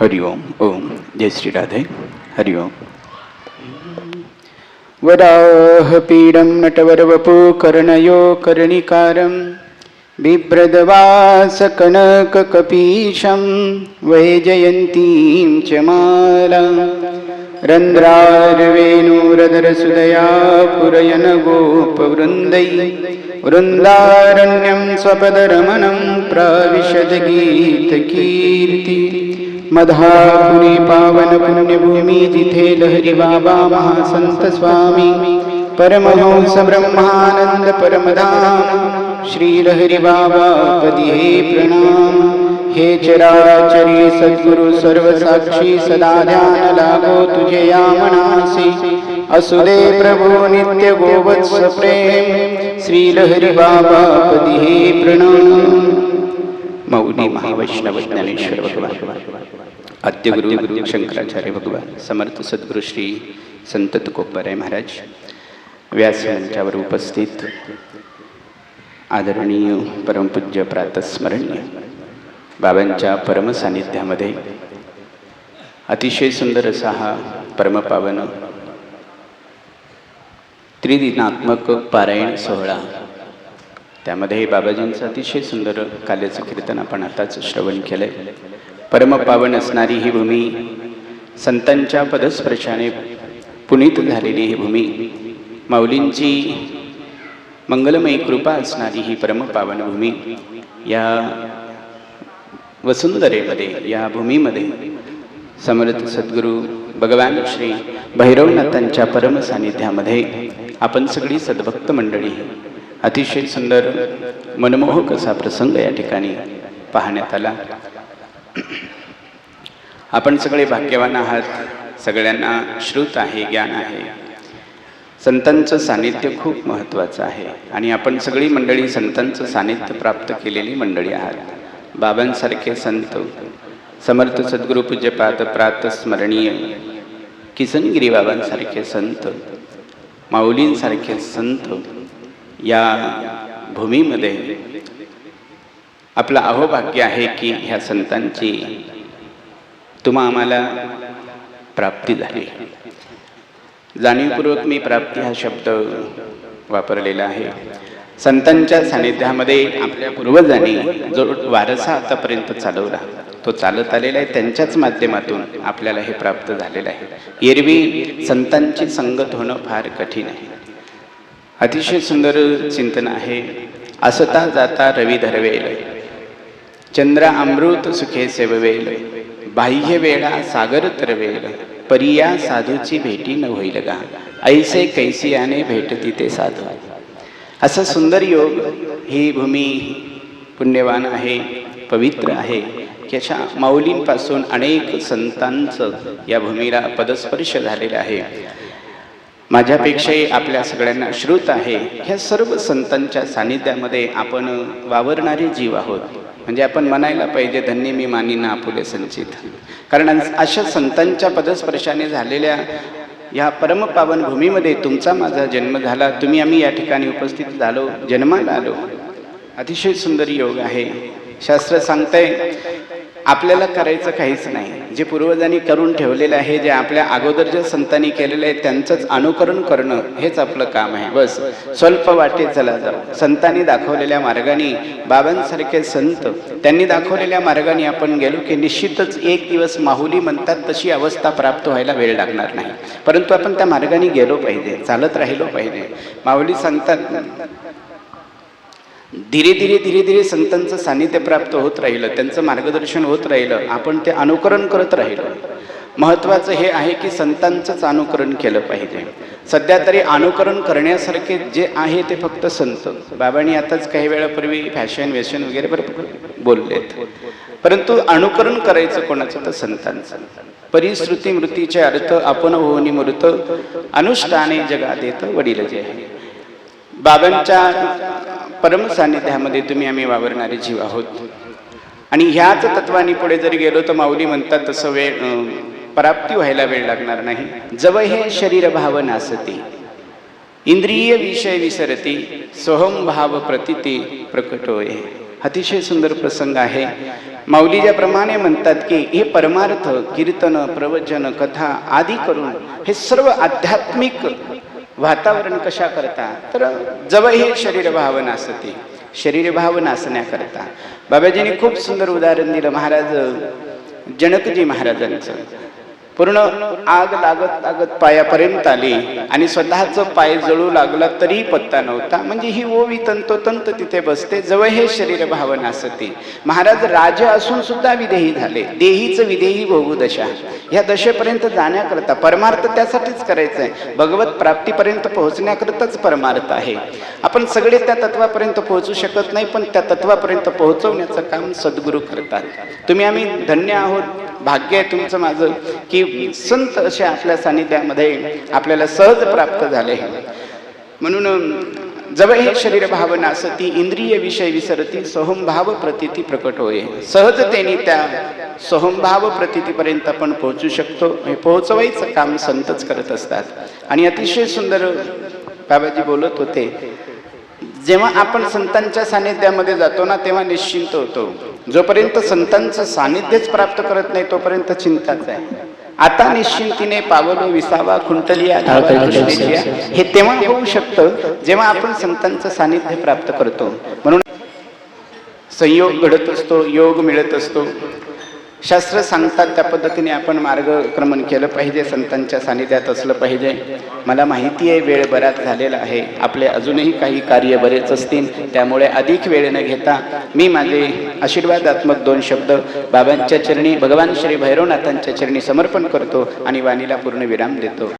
हरि ओम ओम जय श्री राधे हरि ओम वराहपीडं नटवरवपु कर्णयो कर्णिकारं बिभ्रदवासकनककपीशं वैजयन्तीं च माला रन्ध्रार्वेणुरधरसुदया पुरयन गोपवृन्दै वृन्दारण्यं स्वपदरमणं प्राविशदगीतकीर्ति मधापुरी पावन पुण्यभूमी जिथे लहरी बाबा महासंत स्वामी परमहंस ब्रह्मानंद परमधाम श्री लहरी बाबा पदी हे प्रणाम हे चराचरी सद्गुरु सर्वसाक्षी सदा ध्यान लागो तुझे या मनासी असुदे प्रभु नित्य गोवत्स प्रेम श्री लहरी बाबा पदी हे प्रणाम। मौनी महावैष्णव ज्ञानेश्वर भगवान। आद्यगुरु गुरु शंकराचार्य भगवान. समर्थ सद्गुरु श्री संत तुकोबाराय महाराज. व्यास मंचावर उपस्थित आदरणीय परमपूज्य प्रातस्मरणीय बाबांच्या परम सानिध्यामध्ये. अतिशय सुंदर असा हा परमपावन त्रिदिनात्मक पारायण सोहळा त्यामध्ये बाबाजींचं अतिशय सुंदर काल्याचं कीर्तन आपण आताच श्रवण केलंय. परमपावन असणारी ही भूमी संतांच्या पदस्पर्शाने पुनीत झालेली ही भूमी माऊलींची मंगलमयी कृपा असणारी ही परमपावन भूमी या वसुंधरेमध्ये या भूमीमध्ये समर्थ सद्गुरू भगवान श्री भैरवनाथांच्या परम सानिध्यामध्ये आपण सगळी सद्भक्त मंडळी अतिशय सुंदर मनमोहक असा प्रसंग या ठिकाणी पाहण्यात आला. आपण सगळे भाग्यवान आहात. सगळ्यांना श्रुत आहे ज्ञान आहे. संतांचं सानिध्य खूप महत्त्वाचं आहे आणि आपण सगळी मंडळी संतांचं सानिध्य प्राप्त केलेली मंडळी आहात. बाबांसारखे संत समर्थ सद्गुरू पूज्यपाद प्रात स्मरणीय किसनगिरी बाबांसारखे संत माऊलींसारखे संत या भूमीमध्ये आपलं अहोभाग्य आहे की ह्या संतांची तुम्हा आम्हाला प्राप्ती झाली. जाणीवपूर्वक मी प्राप्ती हा शब्द वापरलेला आहे. संतांच्या सानिध्यामध्ये आपल्या पूर्वजांनी जो वारसा आतापर्यंत चालवला तो चालत आलेला आहे. त्यांच्याच माध्यमातून आपल्याला हे प्राप्त झालेलं आहे. एरवी संतांची संगत होणं फार कठीण आहे. अतिशय सुंदर चिंतन आहे. असता जाता रवी धरवेल. चंद्र अमृत सुखे सेववेल. बाह्य वेळा सागर तरवेल. परिया साधूची भेटी न होईल गा. ऐसे कैसियाने भेटती ते साधू. असं सुंदर योग ही भूमी पुण्यवान आहे पवित्र आहे. की अशा माऊलींपासून अनेक संतांचं या भूमीला पदस्पर्श झालेला आहे. माझ्यापेक्षाही आपल्या सगळ्यांना श्रुत आहे. ह्या सर्व संतांच्या सानिध्यामध्ये आपण वावरणारे जीव आहोत. म्हणजे आपण म्हणायला पाहिजे धन्य मी मानिना आपुले संचित. कारण अशा संतांच्या पदस्पर्शाने झालेल्या या परमपावन भूमीमध्ये तुमचा माझा जन्म झाला. तुम्ही आम्ही या ठिकाणी उपस्थित झालो जन्माला आलो. अतिशय सुंदर योग आहे. शास्त्र सांगतंय आपल्याला करायचं काहीच नाही. जे पूर्वजांनी करून ठेवलेलं आहे जे आपल्या अगोदर जे संतांनी केलेलं आहे त्यांचंच अनुकरण करणं हेच आपलं काम आहे. बस. स्वल्प वाटेत चला जाऊ. संतांनी दाखवलेल्या मार्गाने बाबांसारखे संत त्यांनी दाखवलेल्या मार्गाने आपण गेलो की निश्चितच एक दिवस माहुली म्हणतात तशी अवस्था प्राप्त व्हायला वेळ लागणार नाही. परंतु आपण त्या मार्गाने गेलो पाहिजे चालत राहिलो पाहिजे. माऊली सांगतात धीरे धीरे धीरे धीरे संतांचं सान्निध्य प्राप्त होत राहिलं त्यांचं मार्गदर्शन होत राहिलं आपण ते अनुकरण करत राहिलं. महत्त्वाचं हे आहे की संतांचंच अनुकरण केलं पाहिजे. सध्या तरी अनुकरण करण्यासारखे जे आहे ते फक्त संत. बाबांनी आताच काही वेळापूर्वी फॅशन वेशन वगैरे बरोबर बोललेत. परंतु अनुकरण करायचं कोणाचं तर संतांचं. परिश्रुती मृतीचे अर्थ आपण होऊनी मृत अनुष्ठाने जगा देत वडील जे आहे बाबांच्या परम सान्निध्यामध्ये तुम्ही आम्ही वावरणारे जीव आहोत. आणि ह्याच तत्वाने पुढे जरी गेलो तर माऊली म्हणतात तसं वेळ प्राप्ती व्हायला वेळ लागणार नाही. जव हे शरीर भाव नासती. इंद्रिय विषय विसरती. सोहम भाव प्रतिती प्रकट होय अतिशय सुंदर प्रसंग आहे. माऊली ज्याप्रमाणे म्हणतात की हे परमार्थ कीर्तन प्रवचन कथा आदी करून हे सर्व आध्यात्मिक वातावरण कशा करता? तर जवळ हे शरीर भाव नासते शरीर भाव नासण्याकरता बाबाजींनी खूप सुंदर उदाहरण दिलं. महाराज जनकजी महाराजांचं. पूर्ण आग लागत लागत पायापर्यंत आली आणि स्वतःच पाय जळू लागला तरी पत्ता नव्हता. म्हणजे ही ओवी तंतोतंत तिथे बसते जवळ हे शरीर भावना असते. महाराज राजा असून सुद्धा विदेही झाले. देहीचं विदेही भोगू दशा. ह्या दशेपर्यंत जाण्याकरता परमार्थ त्यासाठीच करायचं आहे भगवत प्राप्तीपर्यंत पोहोचण्याकरताच परमार्थ आहे. आपण सगळे त्या तत्वापर्यंत पोहोचू शकत नाही पण त्या तत्वापर्यंत पोहोचवण्याचं काम सद्गुरू करतात. तुम्ही आम्ही धन्य आहोत. भाग्य आहे तुमचं माझं की संत असे आपल्या सानिध्यामध्ये आपल्याला सहज प्राप्त झाले. म्हणून जब जवळ हे शरीर भावना असती इंद्रिय विषय विसरती सोहमभाव प्रतिती प्रकट होय. सहजतेने त्या सोहमभाव प्रतितीपर्यंत आपण पोहोचू शकतो. हे पोहोचवायचं काम संतच करत असतात. आणि अतिशय सुंदर बाबाजी बोलत होते जेव्हा आपण संतांच्या सानिध्यामध्ये जातो ना तेव्हा निश्चिंत होतो. जोपर्यंत संतांचं सानिध्यच प्राप्त करत नाही तोपर्यंत चिंताच आहे. आता निश्चिंतीने पावलो विसावा खुंटलिया कृष्णेशिया. हे तेव्हा होऊ शकतं जेव्हा आपण संतांचं सानिध्य प्राप्त करतो म्हणून संयोग घडत असतो योग मिळत असतो शास्त्र सांगतात त्या पद्धतीने आपण मार्गक्रमण केलं पाहिजे संतांच्या सानिध्यात असलं पाहिजे. मला माहिती आहे वेळ बराच झालेला आहे. आपले अजूनही काही कार्य बरेच असतील त्यामुळे अधिक वेळ न घेता मी माझे आशीर्वादात्मक दोन शब्द बाबांच्या चरणी भगवान श्री भैरवनाथांच्या चरणी समर्पण करतो आणि वाणीला पूर्ण विराम देतो.